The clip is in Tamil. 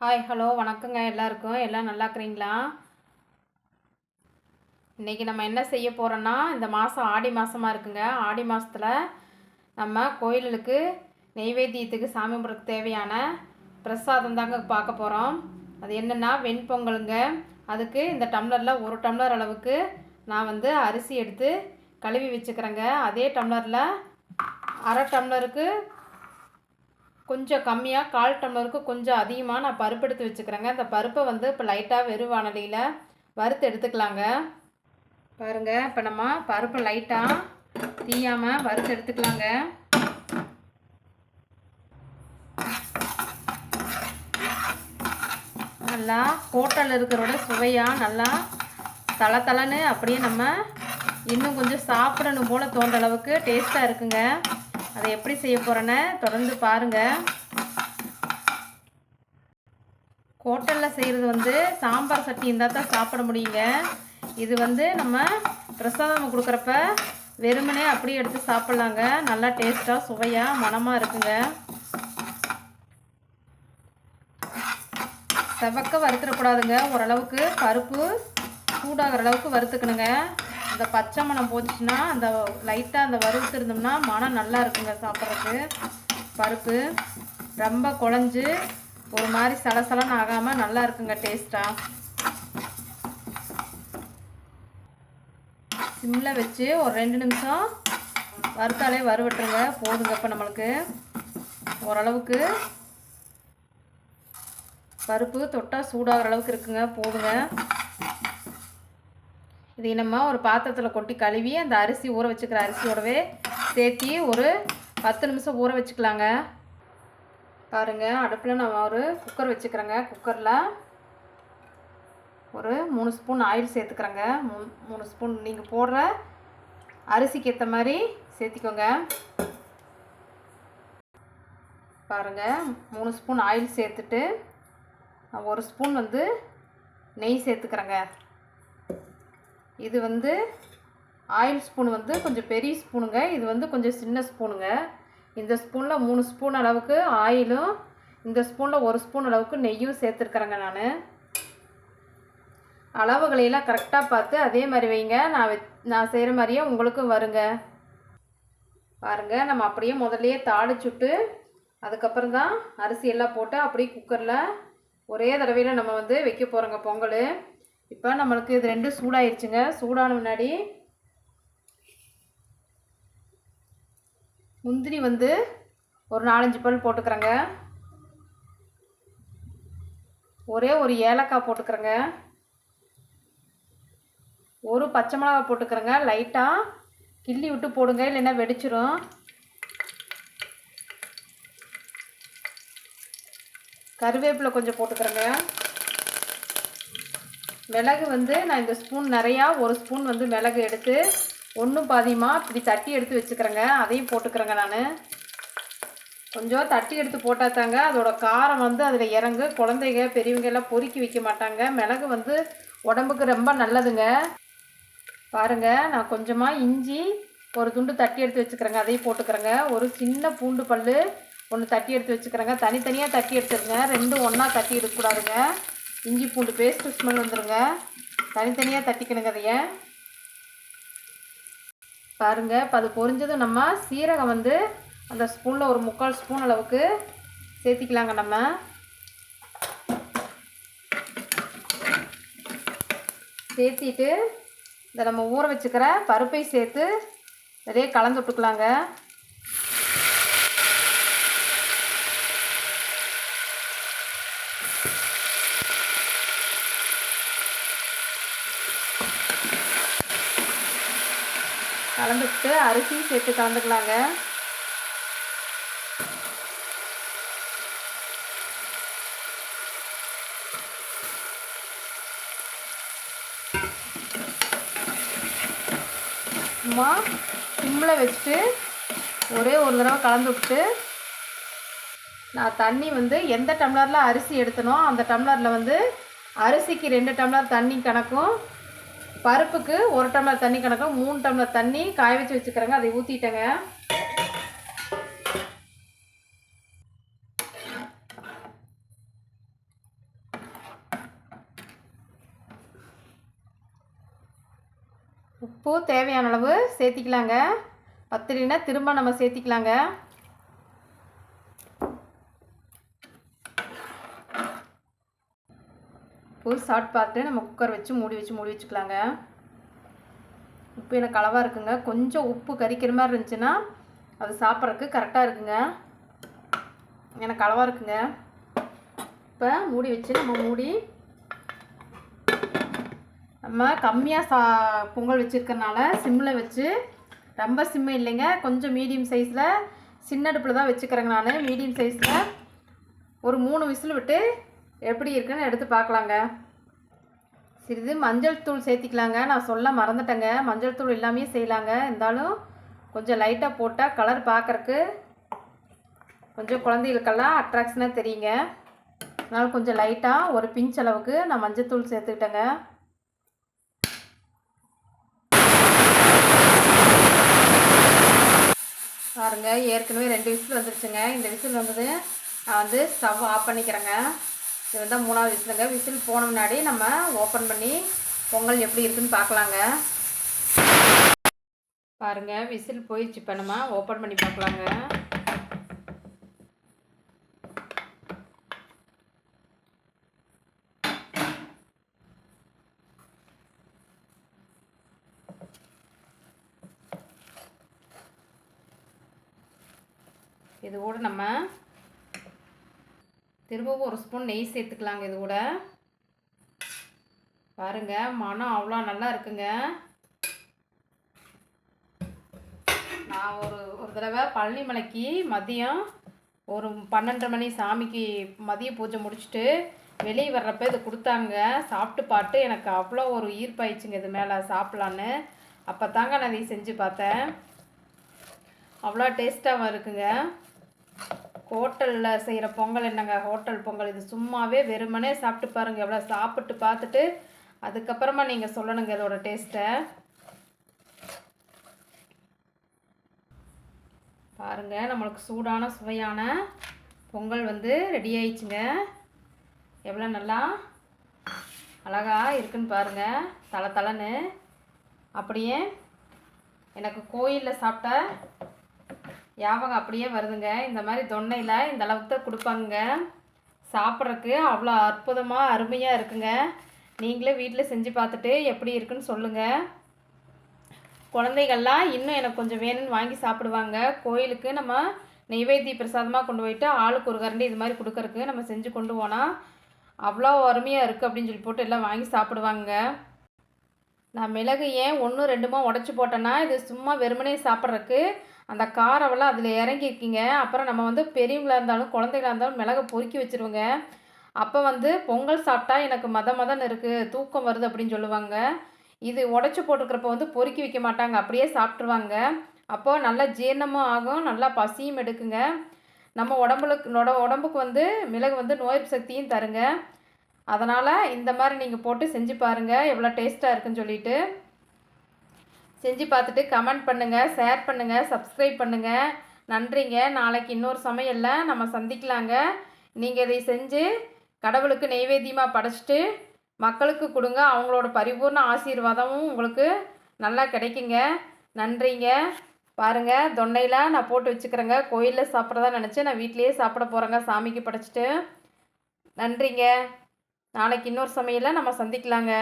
ஹாய் ஹலோ வணக்கங்க எல்லாருக்கும். எல்லாம் நல்லா இருக்கிறீங்களா இன்றைக்கி நம்ம என்ன செய்ய போகிறோன்னா இந்த மாதம் ஆடி மாதமாக இருக்குங்க. ஆடி மாதத்தில் நம்ம கோயிலுக்கு நெய்வேத்தியத்துக்கு சாமி கும்பிட்றதுக்கு தேவையான பிரசாதம் தாங்க பார்க்க போகிறோம் அது என்னென்னா வெண்பொங்கலுங்க. அதுக்கு இந்த டம்ளரில் ஒரு டம்ளர் அளவுக்கு நான் வந்து அரிசி எடுத்து கழுவி வச்சுக்கிறேங்க. அதே டம்ளரில் அரை டம்ளருக்கு கொஞ்சம் கம்மியாக கால் டம்ளருக்கு கொஞ்சம் அதிகமாக நான் பருப்பு எடுத்து வச்சுக்கிறேங்க. இந்த பருப்பை வந்து இப்போ லைட்டாக வெறும் வானலியில் வறுத்து எடுத்துக்கலாங்க. பாருங்கள் இப்போ நம்ம பருப்பு லைட்டாக தீயாமல் வறுத்து எடுத்துக்கலாங்க. நல்லா ஹோட்டலில் இருக்கிறோட சுவையாக நல்லா தலை தலைன்னு அப்படியே நம்ம இன்னும் கொஞ்சம் சாப்பிடணும் போல் தோன்ற அளவுக்கு டேஸ்ட்டாக இருக்குங்க. அதை எப்படி செய்ய போகிறேன்னு தொடர்ந்து பாருங்கள் ஹோட்டலில் செய்கிறது வந்து சாம்பார் சட்டி இருந்தால் தான் சாப்பிட முடியுங்க. இது வந்து நம்ம பிரசாதம் கொடுக்குறப்ப வெறுமனே அப்படியே எடுத்து சாப்பிட்லாங்க. நல்லா டேஸ்ட்டாக சுவையாக மனமாக இருக்குங்க. செவக்க வறுத்துடக்கூடாதுங்க ஓரளவுக்கு பருப்பு சூடாகிற அளவுக்கு வறுத்துக்கணுங்க. இந்த பச்சை மணம் போச்சுன்னா அந்த லைட்டாக அந்த வறுத்து இருந்தோம்னா மனம் நல்லா இருக்குங்க சாப்பிட்றதுக்கு. பருப்பு ரொம்ப குழஞ்சு ஒரு மாதிரி சலசலன்னு ஆகாமல் நல்லா இருக்குங்க டேஸ்ட்டாக சிம்மில் வச்சு ஒரு ரெண்டு நிமிஷம் வறுத்தாலே வறுவட்டுருங்க. போதுங்க இப்போ நம்மளுக்கு. ஓரளவுக்கு பருப்பு தொட்டால் சூடாகிற அளவுக்கு இருக்குங்க. போதுங்க. இதை நம்ம ஒரு பாத்திரத்தில் கொட்டி கழுவி அந்த அரிசி ஊற வச்சுக்கிற அரிசியோடவே சேர்த்தி ஒரு பத்து நிமிஷம் ஊற வச்சுக்கலாங்க. பாருங்கள் அடுப்பில் நான் ஒரு குக்கர் வச்சுக்கிறேங்க. குக்கரில் ஒரு மூணு ஸ்பூன் ஆயில் சேர்த்துக்கிறேங்க. மூ மூணு ஸ்பூன் நீங்கள் போடுற அரிசிக்கு ஏற்ற மாதிரி சேர்த்திக்கோங்க. பாருங்கள் மூணு ஸ்பூன் ஆயில் சேர்த்துட்டு ஒரு ஸ்பூன் வந்து நெய் சேர்த்துக்கிறேங்க. இது வந்து ஆயில் ஸ்பூன் வந்து கொஞ்சம் பெரிய ஸ்பூனுங்க. இது வந்து கொஞ்சம் சின்ன ஸ்பூனுங்க. இந்த ஸ்பூனில் மூணு ஸ்பூன் அளவுக்கு ஆயிலும் இந்த ஸ்பூனில் ஒரு ஸ்பூன் அளவுக்கு நெய்யும் சேர்த்துருக்குறேங்க நான். அளவுகளையெல்லாம் கரெக்டாக பார்த்து அதே மாதிரி வைங்க. நான் வெ நான் செய்கிற மாதிரியே உங்களுக்கும் வருங்க. பாருங்கள் நம்ம அப்படியே முதல்லையே தாளிச்சுட்டு அதுக்கப்புறம் தான் அரிசியெல்லாம் போட்டு அப்படியே குக்கரில் ஒரே தடவையில் நம்ம வந்து வைக்க போகிறோங்க பொங்கல். இப்போ நம்மளுக்கு இது ரெண்டும் சூடாயிருச்சுங்க. சூடான முன்னாடி முந்திரி வந்து ஒரு நாலஞ்சு பல் போட்டுக்கிறேங்க. ஒரே ஒரு ஏலக்காய் போட்டுக்கிறேங்க. ஒரு பச்சை மிளகா போட்டுக்கிறேங்க. லைட்டாக கிள்ளி விட்டு போடுங்க இல்லைன்னா வெடிச்சிரும். கருவேப்பிலை கொஞ்சம் போட்டுக்கிறேங்க. மிளகு வந்து நான் இந்த ஸ்பூன் நிறையா ஒரு ஸ்பூன் வந்து மிளகு எடுத்து ஒன்றும் பாதியமாக இப்படி தட்டி எடுத்து வச்சுக்கிறேங்க. அதையும் போட்டுக்கிறேங்க நான். கொஞ்சம் தட்டி எடுத்து போட்டால் தாங்க அதோட காரம் வந்து அதில் இறங்கு. குழந்தைங்க பெரியவங்க எல்லாம் பொறுக்கி வைக்க மாட்டாங்க. மிளகு வந்து உடம்புக்கு ரொம்ப நல்லதுங்க. பாருங்கள் நான் கொஞ்சமாக இஞ்சி ஒரு துண்டு தட்டி எடுத்து வச்சுக்கிறேங்க. அதையும் போட்டுக்கிறேங்க. ஒரு சின்ன பூண்டு பல் ஒன்று தட்டி எடுத்து வச்சுக்கிறேங்க. தனித்தனியாக தட்டி எடுத்துருங்க. ரெண்டும் ஒன்றா தட்டி எடுக்கக்கூடாதுங்க. இஞ்சி பூண்டு பேஸ்ட்டு ஸ்மெல் வந்துடுங்க தனித்தனியாக தட்டிக்கணுங்க அதைய. பாருங்கள் இப்போ அது பொரிஞ்சதும் நம்ம சீரகம் வந்து அந்த ஸ்பூனில் ஒரு முக்கால் ஸ்பூன் அளவுக்கு சேர்த்திக்கலாங்க நம்ம. சேர்த்திட்டு இந்த நம்ம ஊற வச்சுக்கிற பருப்பை சேர்த்து நிறைய கலந்து விட்டுக்கலாங்க. கலந்துக்கிட்டு அரிசியும் சேர்த்து கலந்துக்கலாங்க. சும்மா சிம்மில் வச்சுட்டு ஒரே ஒரு தடவை கலந்து விட்டு நான் தண்ணி வந்து எந்த டம்ளரில் அரிசி எடுத்தனோ அந்த டம்ளரில் வந்து அரிசிக்கு ரெண்டு டம்ளர் தண்ணி கணக்கும் பருப்புக்கு ஒரு டம்ளர் தண்ணி கணக்கு மூணு டம்ளர் தண்ணி காய வச்சு வச்சுக்கிறேங்க. அதை ஊற்றிட்டேங்க உப்பு தேவையான அளவு சேர்த்திக்கலாங்க. பத்திரினா திரும்ப நம்ம சேர்த்திக்கலாங்க. ஒரு சாட் பார்த்துட்டு நம்ம குக்கர் வச்சு மூடி வச்சு மூடி வச்சுக்கலாங்க. உப்பு எனக்கு அளவாக இருக்குங்க. கொஞ்சம் உப்பு கறிக்கிற மாதிரி இருந்துச்சுன்னா அது சாப்பிட்றதுக்கு கரெக்டாக இருக்குங்க. எனக்கு அளவாக இருக்குங்க. இப்போ மூடி வச்சு நம்ம மூடி நம்ம கம்மியாக சா பொங்கல் வச்சுருக்கறனால சிம்மில் வச்சு ரொம்ப சிம்மு இல்லைங்க. கொஞ்சம் மீடியம் சைஸில் சின்ன அடுப்பில் தான் வச்சுக்கிறேங்க நான். மீடியம் சைஸில் ஒரு மூணு விசில் விட்டு எப்படி இருக்குன்னு எடுத்து பார்க்கலாங்க. சிறிது மஞ்சள் தூள் சேர்த்திக்கலாங்க. நான் சொல்ல மறந்துட்டேங்க. மஞ்சள் தூள் எல்லாமே செய்யலாங்க. இருந்தாலும் கொஞ்சம் லைட்டாக போட்டால் கலர் பார்க்குறக்கு கொஞ்சம் குழந்தைகளுக்கெல்லாம் அட்ராக்ஷனாக தெரியுங்க. அதனால் கொஞ்சம் லைட்டாக ஒரு பிஞ்ச் அளவுக்கு நான் மஞ்சள் தூள் சேர்த்துக்கிட்டேங்க. பாருங்கள் ஏற்கனவே ரெண்டு விசில் வந்துருச்சுங்க. இந்த விசில் வந்தது நான் வந்து ஸ்டவ் ஆஃப் பண்ணிக்கிறேங்க. இது வந்து மூணாவது விசிலுங்க. விசில் போன முன்னாடி நம்ம ஓப்பன் பண்ணி பொங்கல் எப்படி இருக்குன்னு பார்க்கலாங்க. பாருங்கள் விசில் போயிடுச்சு இப்போ நம்ம ஓப்பன் பண்ணி பார்க்கலாங்க. இது கூட நம்ம திரும்பவும் ஒரு ஸ்பூன் நெய் சேர்த்துக்கலாங்க இது கூட. பாருங்க மனம் அவ்வளோ நல்லா இருக்குங்க. நான் ஒரு ஒரு தடவை பழனிமலைக்கு மதியம் ஒரு பன்னெண்டு மணி சாமிக்கு மதிய பூஜை முடிச்சுட்டு வெளியே வர்றப்ப இது கொடுத்தாங்க. சாப்பிட்டு பாட்டு எனக்கு அவ்வளோ ஒரு ஈர்ப்பாயிடுச்சுங்க இது மேலே சாப்பிட்லான்னு. அப்போ தாங்க நான் இதை செஞ்சு பார்த்தேன். அவ்வளோ டேஸ்ட்டாகவும் இருக்குங்க. ஹோட்டலில் செய்கிற பொங்கல் என்னங்க? ஹோட்டல் பொங்கல். இது சும்மாவே வெறுமனே சாப்பிட்டு பாருங்கள் எவ்வளோ சாப்பிட்டு பார்த்துட்டு அதுக்கப்புறமா நீங்கள் சொல்லணுங்க இதோட டேஸ்ட்டை. பாருங்கள் நம்மளுக்கு சூடான சுவையான பொங்கல் வந்து ரெடி ஆயிடுச்சுங்க. எவ்வளோ நல்லா அழகா இருக்குன்னு பாருங்கள் தலை தலைன்னு. அப்படியே எனக்கு கோயிலில் சாப்பிட்ட ஞாபகம் அப்படியே வருதுங்க. இந்த மாதிரி தொன்னையில் இந்த அளவுக்கு தான் கொடுப்பாங்க சாப்பிட்றதுக்கு அவ்வளோ அற்புதமாக அருமையாக இருக்குங்க. நீங்களே வீட்டில் செஞ்சு பார்த்துட்டு எப்படி இருக்குன்னு சொல்லுங்கள் குழந்தைகள்லாம் இன்னும் எனக்கு கொஞ்சம் வேணும்னு வாங்கி சாப்பிடுவாங்க. கோயிலுக்கு நம்ம நெய்வேத்திய பிரசாதமாக கொண்டு போயிட்டு ஆளுக்கு ஒரு கரண்டி இது மாதிரி கொடுக்கறக்கு நம்ம செஞ்சு கொண்டு போனால் அவ்வளோ அருமையாக இருக்குது அப்படின்னு சொல்லி போட்டு எல்லாம் வாங்கி சாப்பிடுவாங்க. நான் மிளகு ஏன் ஒன்று ரெண்டுமா உடச்சி போட்டேன்னா இது சும்மா வெறுமனே சாப்பிட்றதுக்கு அந்த காரவெல்லாம் அதில் இறங்கிருக்கீங்க அப்புறம் நம்ம வந்து பெரியவங்களா இருந்தாலும் குழந்தைகளா இருந்தாலும் மிளகை பொறுக்கி வச்சுருவோங்க. அப்போ வந்து பொங்கல் சாப்பிட்டா எனக்கு மத மதன்னு இருக்குது தூக்கம் வருது அப்படின்னு சொல்லுவாங்க. இது உடச்சி போட்டுக்கிறப்ப வந்து பொறுக்கி வைக்க மாட்டாங்க அப்படியே சாப்பிட்ருவாங்க அப்போது நல்லா ஜீரணமும் ஆகும் நல்லா பசியும் எடுக்குங்க. நம்ம உடம்புக்கு உடம்புக்கு வந்து மிளகு வந்து நோய் சக்தியும் தருங்க. அதனால் இந்த மாதிரி நீங்கள் போட்டு செஞ்சு பாருங்கள் எவ்வளோ டேஸ்ட்டாக இருக்குன்னு சொல்லிட்டு. செஞ்சு பார்த்துட்டு கமெண்ட் பண்ணுங்கள் ஷேர் பண்ணுங்கள் சப்ஸ்கிரைப் பண்ணுங்கள் நன்றிங்க. நாளைக்கு இன்னொரு சமையலில் நம்ம சந்திக்கலாங்க. நீங்கள் இதை செஞ்சு கடவுளுக்கு நெய்வேத்தியமாக படைச்சிட்டு மக்களுக்கு கொடுங்க. அவங்களோட பரிபூர்ண ஆசீர்வாதமும் உங்களுக்கு நல்லா கிடைக்குங்க. நன்றிங்க. பாருங்கள் தொண்டையில் நான் போட்டு வச்சுக்கிறேங்க. கோயிலில் சாப்பிட்றதா நினச்சி நான் வீட்லேயே சாப்பிட போகிறேங்க சாமிக்கு படைச்சிட்டு. நன்றிங்க. நாளைக்கு இன்னொரு சமையலில் நம்ம சந்திக்கலாங்க.